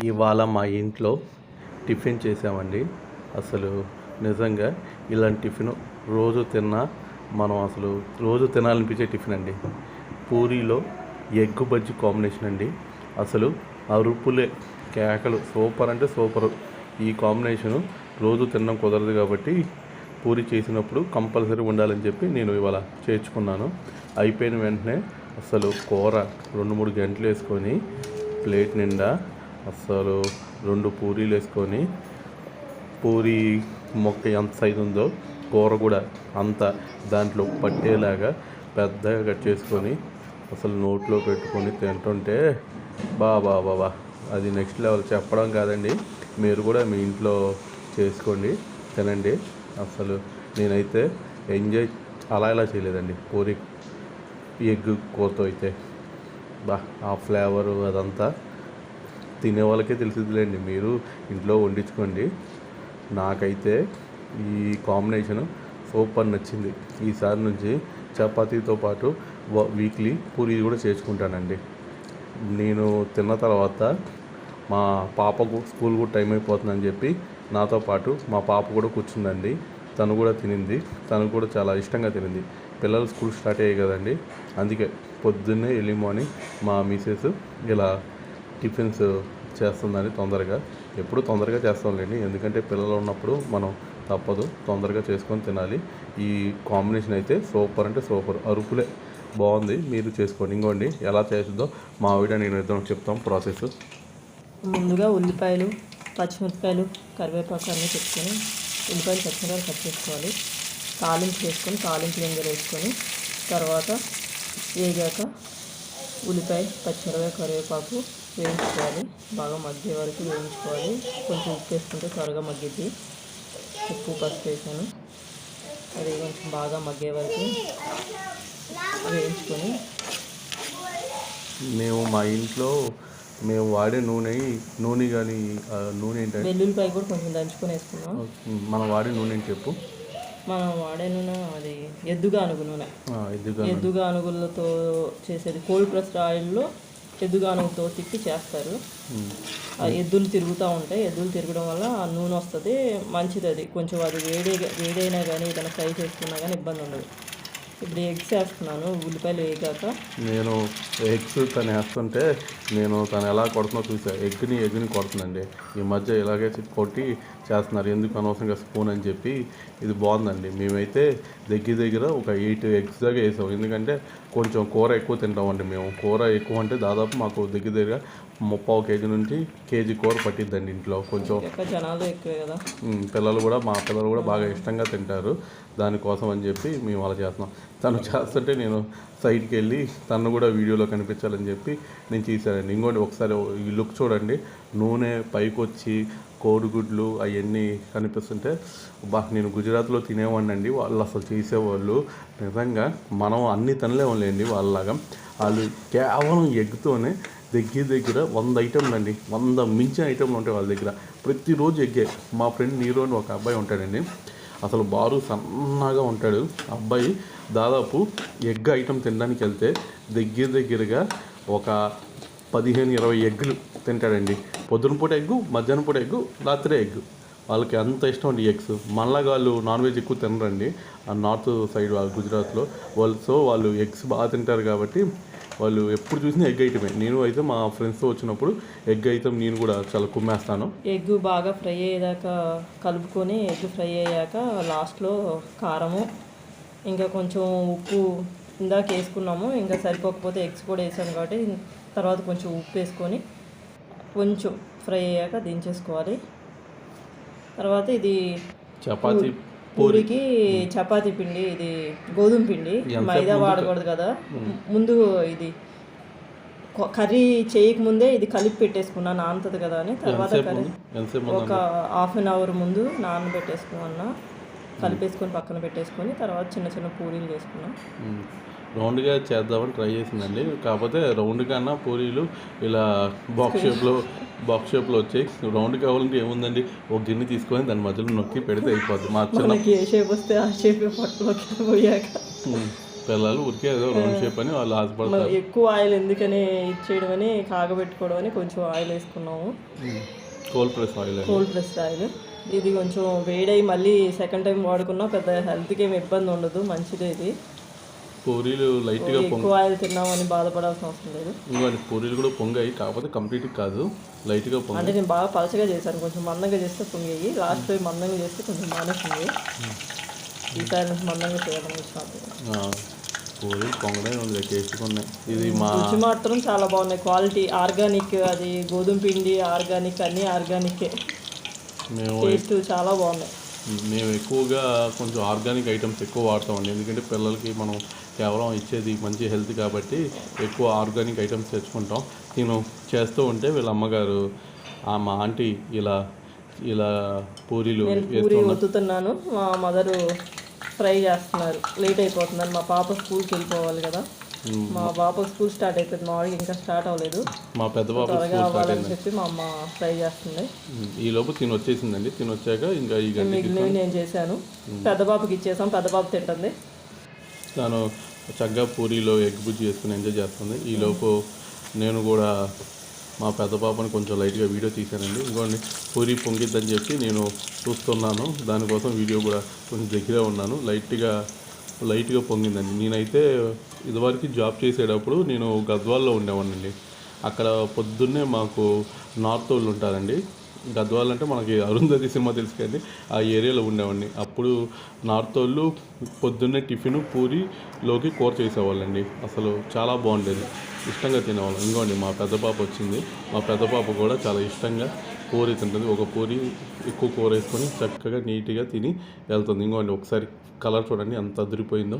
ఇవాళ మా ఇంట్లో టిఫిన్ చేసామండి అసలు నిజంగా ఇలాంటి టిఫిన్ రోజు తిన్నా మనం అసలు రోజు తినాలనిపించే టిఫిన్ అండి. పూరీలో ఎగ్ బజ్జి కాంబినేషన్ అండి. అసలు అరుపులే కేకలు సూపర్ అంటే సూపర్. ఈ కాంబినేషను రోజు తినడం కుదరదు కాబట్టి పూరి చేసినప్పుడు కంపల్సరీ ఉండాలని చెప్పి నేను ఇవాళ చేర్చుకున్నాను. అయిపోయిన వెంటనే అసలు కూర రెండు మూడు గంటలు వేసుకొని ప్లేట్ నిండా అసలు రెండు పూరీలు వేసుకొని పూరి మొక్క ఎంత సైజు ఉందో కూర కూడా అంత దాంట్లో పట్టేలాగా పెద్దగా కట్ చేసుకొని అసలు నోట్లో పెట్టుకొని తింటుంటే బా బా అది నెక్స్ట్ లెవెల్ చెప్పడం కాదండి. మీరు కూడా మీ ఇంట్లో చేసుకోండి తినండి. అసలు నేనైతే ఎంజాయ్ అలా ఇలా చేయలేదండి. పూరి ఎగ్ కూరతో అయితే. బా ఆ ఫ్లేవరు అదంతా తినే వాళ్ళకే తెలిసిద్దిలేండి మీరు ఇంట్లో వండించుకోండి. నాకైతే ఈ కాంబినేషన్ సూపర్ నచ్చింది. ఈసారి నుంచి చపాతీతో పాటు వ- వీక్లీ పూరి కూడా చేసుకుంటానండి. నేను తిన్న తర్వాత మా పాపకు స్కూల్ కూడా టైం అయిపోతుందని చెప్పి నాతో పాటు మా పాప కూడా కూర్చుందండి. తను కూడా తినింది. తను కూడా చాలా ఇష్టంగా తినింది. పిల్లలు స్కూల్ స్టార్ట్ అయ్యాయి కదండి. అందుకే పొద్దున్నే ఎర్లీ మార్నింగ్ మా మిసెస్ ఇలా టిఫిన్స్ చేస్తుందని తొందరగా. ఎప్పుడు తొందరగా చేస్తాంలేండి. ఎందుకంటే పిల్లలు ఉన్నప్పుడు మనం తప్పదు. తొందరగా చేసుకొని తినాలి. ఈ కాంబినేషన్ అయితే సూపర్ అంటే సూపర్. అరుపులే. బాగుంది. మీరు చేసుకోండి. ఇంకోండి. ఎలా చేస్తుందో మా ఆవిడ నేను ఇద్దరం చెప్తాం ప్రాసెస్. ముందుగా ఉల్లిపాయలు పచ్చిమిరపకాయలు కరివేపాకు అన్నీ పెట్టుకొని ఉల్లిపాయలు పచ్చిమిరపాయలు కట్ చేసుకోవాలి. తాలింపు వేసుకొని తాలింపు గింజలు వేసుకొని తర్వాత వేగాక ఉల్లిపాయ పచ్చిమిరపకాయ కరివేపాకు వేయించుకోవాలి. బాగా మగ్గే వరకు వేయించుకోవాలి. కొంచెం ఉప్పు వేసుకుంటే త్వరగా మగ్గిద్ది. ఉప్పు పసుపు వేసాను. అది కొంచెం బాగా మగ్గే వరకు వేయించుకొని మేము మా ఇంట్లో మేము వాడే నూనె నూనె కానీ నూనె ఏంటంటే వెల్లుల్లిపాయ కూడా కొంచెం దంచుకొని వేసుకున్నాం మనం వాడే నూనె ఏంటి చెప్పు? మనం వాడే నూనె అది ఎద్దుగా అనుగు నూనె ఎద్దుగా అనుగులతో చేసేది కోల్డ్ ప్రెస్డ్ ఆయిల్లో ఎద్దుగా అనుగుతో తిప్పి చేస్తారు. ఆ ఎద్దులు తిరుగుతూ ఉంటాయి. ఎద్దులు తిరగడం వల్ల ఆ నూనె వస్తుంది. మంచిది అది. కొంచెం అది వేడి వేడైనా కానీ ఏదైనా ఫ్రై చేసుకున్నా కానీ ఇబ్బంది ఉండదు. ఇప్పుడు ఎగ్స్ వేస్తున్నాను ఉల్లిపాయలు వేయగాక నేను ఎగ్స్ తను వేస్తుంటే నేను తను ఎలా కొడుతున్నా చూసా. ఎగ్ని ఎగ్ని కొడుతుందండి. ఈ మధ్య ఇలాగే కొట్టి చేస్తున్నారు. ఎందుకు అనవసరంగా స్పూన్ అని చెప్పి ఇది బాగుందండి. మేమైతే దగ్గర దగ్గర ఒక ఎయిట్ ఎగ్స్ దాకా వేసాం. ఎందుకంటే కొంచెం కూర ఎక్కువ తింటామండి మేము. కూర ఎక్కువ అంటే దాదాపు మాకు దగ్గర దగ్గర ముప్పావు కేజీ నుంచి కేజీ కూర పట్టిద్దండి ఇంట్లో. కొంచెం జనాలు ఎక్కువే కదా. పిల్లలు కూడా మా పిల్లలు కూడా బాగా ఇష్టంగా తింటారు. దానికోసం అని చెప్పి మేము అలా చేస్తున్నాం. తను చేస్తుంటే నేను సైడ్కి వెళ్ళి తను కూడా వీడియోలో కనిపించాలని చెప్పి నేను చేశానండి. ఇంకోటి ఒకసారి ఈ లుక్ చూడండి. నూనె పైకి వచ్చి కోడిగుడ్లు అవన్నీ కనిపిస్తుంటే బా నేను గుజరాత్లో తినేవాడిని అండి వాళ్ళు అసలు చేసేవాళ్ళు. నిజంగా మనం అన్ని తినలేములేండి వాళ్ళలాగా. వాళ్ళు కేవలం ఎగ్తోనే దగ్గర దగ్గర వంద ఐటెంలు అండి. వంద మించిన ఐటెంలు ఉంటాయి వాళ్ళ దగ్గర. ప్రతిరోజు ఎగ్గే. మా ఫ్రెండ్ నీరో అని ఒక అబ్బాయి ఉంటాడండి. అసలు బారు సన్నగా ఉంటాడు. అబ్బాయి దాదాపు ఎగ్ ఐటెం తినడానికి వెళ్తే దగ్గర దగ్గరగా ఒక పదిహేను ఇరవై ఎగ్గులు తింటాడండి. పొద్దున పూట ఎగ్గు మధ్యాహ్నం పూట ఎగ్గు రాత్రి ఎగ్గు. వాళ్ళకి అంత ఇష్టం అండి ఎగ్స్. మనలాగా వాళ్ళు నాన్ వెజ్ ఎక్కువ తినరండి. ఆ నార్త్ సైడ్ వాళ్ళు గుజరాత్లో. వాళ్ళు సో వాళ్ళు ఎగ్స్ బాగా తింటారు కాబట్టి వాళ్ళు ఎప్పుడు చూసినా ఎగ్ ఐటమే నేను అయితే మా ఫ్రెండ్స్తో వచ్చినప్పుడు ఎగ్ ఐటమ్ నేను కూడా చాలా కుమ్మేస్తాను. ఎగ్ బాగా ఫ్రై అయ్యేదాకా కలుపుకొని ఎగ్ ఫ్రై అయ్యాక లాస్ట్లో కారము ఇంకా కొంచెం ఉప్పు ఇందాక వేసుకున్నాము ఇంకా సరిపోకపోతే ఎగ్స్ కూడా వేసాం కాబట్టి తర్వాత కొంచెం ఉప్పు వేసుకొని కొంచెం ఫ్రై అయ్యాక దించేసుకోవాలి. తర్వాత ఇది చపాతీ పూరికి చపాతీ పిండి ఇది గోధుమ పిండి మైదా వాడకూడదు కదా. ముందు ఇది కర్రీ చేయకముందే ఇది కలిపి పెట్టేసుకున్నా నానుతుంది కదా అని తర్వాత కర్రీ ఒక హాఫ్ అన్ అవర్ ముందు నానబెట్టేసుకున్నా కలిపేసుకొని పక్కన పెట్టేసుకొని తర్వాత చిన్న చిన్న పూరీలు చేసుకున్నా. రౌండ్గా చేద్దామని ట్రై చేసిందండి. కాకపోతే రౌండ్ కన్నా పూరీలు ఇలా బాక్స్ షేప్లో బాక్స్ షేప్లో వచ్చాయి రౌండ్ కావాలంటే ఏముందండి? ఒక గిన్నె తీసుకొని దాని మధ్యలో నొక్కి పెడితే అయిపోద్ది. మా చిన్న ఏ షేప్ వస్తే ఆ షేప్ పొట్టలోకి పోయాక. పిల్లలు ఉరికే ఏదో రౌండ్ షేప్ అని వాళ్ళు ఆశపడతారు. ఎక్కువ ఆయిల్ ఎందుకని ఇచ్చేయడం అని కాగబెట్టుకోవడం అని కొంచెం ఆయిల్ వేసుకున్నాము. Cold press oil cold press oil ఇది కొంచెం వేడై మళ్ళీ సెకండ్ టైం వాడుకున్నా పెద్ద హెల్త్కి ఏమి ఇబ్బంది ఉండదు మంచిదే ఇది. పూరీలు లైట్గా పొంగ ఎక్కువ ఆయిల్ తిన్నామని బాధపడాల్సిన అవసరం లేదు. ఇంకోటి పూరీలు కూడా పొంగాయి కాకపోతే కంప్లీట్ కాదు. లైట్గా పొంగ అంటే నేను బాగా పలచగా చేశాను. కొంచెం మందంగా చేస్తే పొంగేయి. లాస్ట్ టైం మందంగా చేస్తే కొంచెం మానేసింది. ఈసారి నుంచి మందంగా ఆ, పూరీలు పొంగనే ఉంది టేస్ట్గా ఇది మా రుచి మాత్రం చాలా బాగున్నాయి. క్వాలిటీ ఆర్గానిక్ అది గోధుమ పిండి ఆర్గానిక్ అన్నీ ఆర్గానిక్ టేస్ట్ చాలా బాగున్నాయి. మేము ఎక్కువగా కొంచెం ఆర్గానిక్ ఐటమ్స్ ఎక్కువ వాడతామండి. ఎందుకంటే పిల్లలకి మనం కేవలం ఇచ్చేది మంచి హెల్త్ కాబట్టి ఎక్కువ ఆర్గానిక్ ఐటమ్స్ తెచ్చుకుంటాం. నేను చేస్తూ ఉంటే వీళ్ళ అమ్మగారు ఆ మా ఆంటీ ఇలా ఇలా పూరీలు పూరి ఒత్తుతున్నాను. మా మదరు ఫ్రై చేస్తున్నారు. లేట్ అయిపోతుందని మా పాప స్కూల్కి వెళ్ళిపోవాలి కదా. మ్, పాప స్కూల్ స్టార్ట్ అయిపోయింది. మా వాడికి ఇంకా స్టార్ట్ అవ్వలేదు. మా పెద్ద బాబు త్వరగా అవ్వాలని చెప్పి మా అమ్మ ఫ్రై చేస్తుంది. ఈ లోపు తిని వచ్చేసిందండి. తిని వచ్చాక ఇంకా ఈ మిగిలినవి నేను చేశాను. పెద్ద పాపకి ఇచ్చేసాం. పెద్ద పాప తింటుంది. తను చక్కగా పూరీలో ఎగ్ బుజ్జి చేసుకుని ఎంజాయ్ చేస్తుంది. ఈ లోపు నేను కూడా మా పెద్ద పాపని కొంచెం లైట్గా వీడియో తీశానండి. ఇంకోండి పూరి పొంగిద్దని చెప్పి నేను చూస్తున్నాను. దానికోసం వీడియో కూడా కొంచెం దగ్గర ఉన్నాను. లైట్గా లైట్గా పొంగిందండి. నేనైతే ఇదివరకు జాబ్ చేసేటప్పుడు నేను గద్వాల్లో ఉండేవాడినండి. అక్కడ పొద్దున్నే మాకు నార్త్ వాళ్ళు ఉంటారండి. గద్వాల్ అంటే మనకి అరుంధతి సినిమా తెలుసు కానీ ఆ ఏరియాలో ఉండేవాడిని. అప్పుడు నార్త్ వాళ్ళు పొద్దున్నే టిఫిన్ పూరిలోకి కూర చేసేవాళ్ళండి. అసలు చాలా బాగుండేది. ఇష్టంగా తినేవాళ్ళం. ఇంకోండి మా పెద్ద పాప వచ్చింది. మా పెద్ద పాప కూడా చాలా ఇష్టంగా కూర తింటుంది. ఒక పూరి ఎక్కువ కూర వేసుకొని చక్కగా నీట్గా తిని వెళ్తుంది. ఇంకోండి ఒకసారి కలర్ చూడండి ఎంత అదిరిపోయిందో.